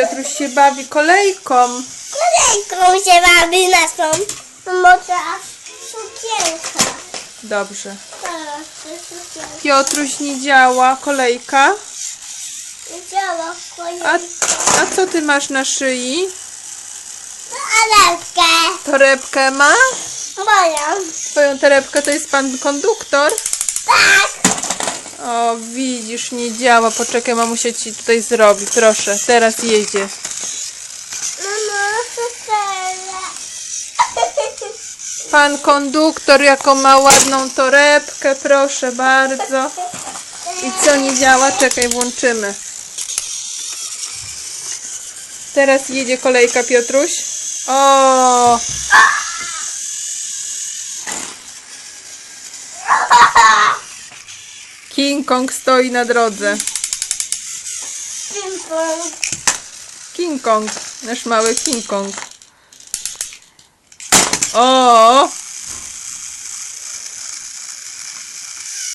Piotruś się bawi kolejką. Kolejką się bawi na tą. Może sukienka. Dobrze. Piotruś nie działa, kolejka. Działa A, kolejka. a co ty masz na szyi? Torebkę. Torebkę ma? Moją. Twoją torebkę to jest pan konduktor? Tak. O, widzisz, nie działa. Poczekaj, mamusia ci tutaj zrobi. Proszę, teraz jedzie. Mama. Pan konduktor, jaką ma ładną torebkę, proszę bardzo. I co nie działa? Czekaj, włączymy. Teraz jedzie kolejka, Piotruś. O! King Kong stoi na drodze. Pimpon. King Kong, nasz mały King Kong. O!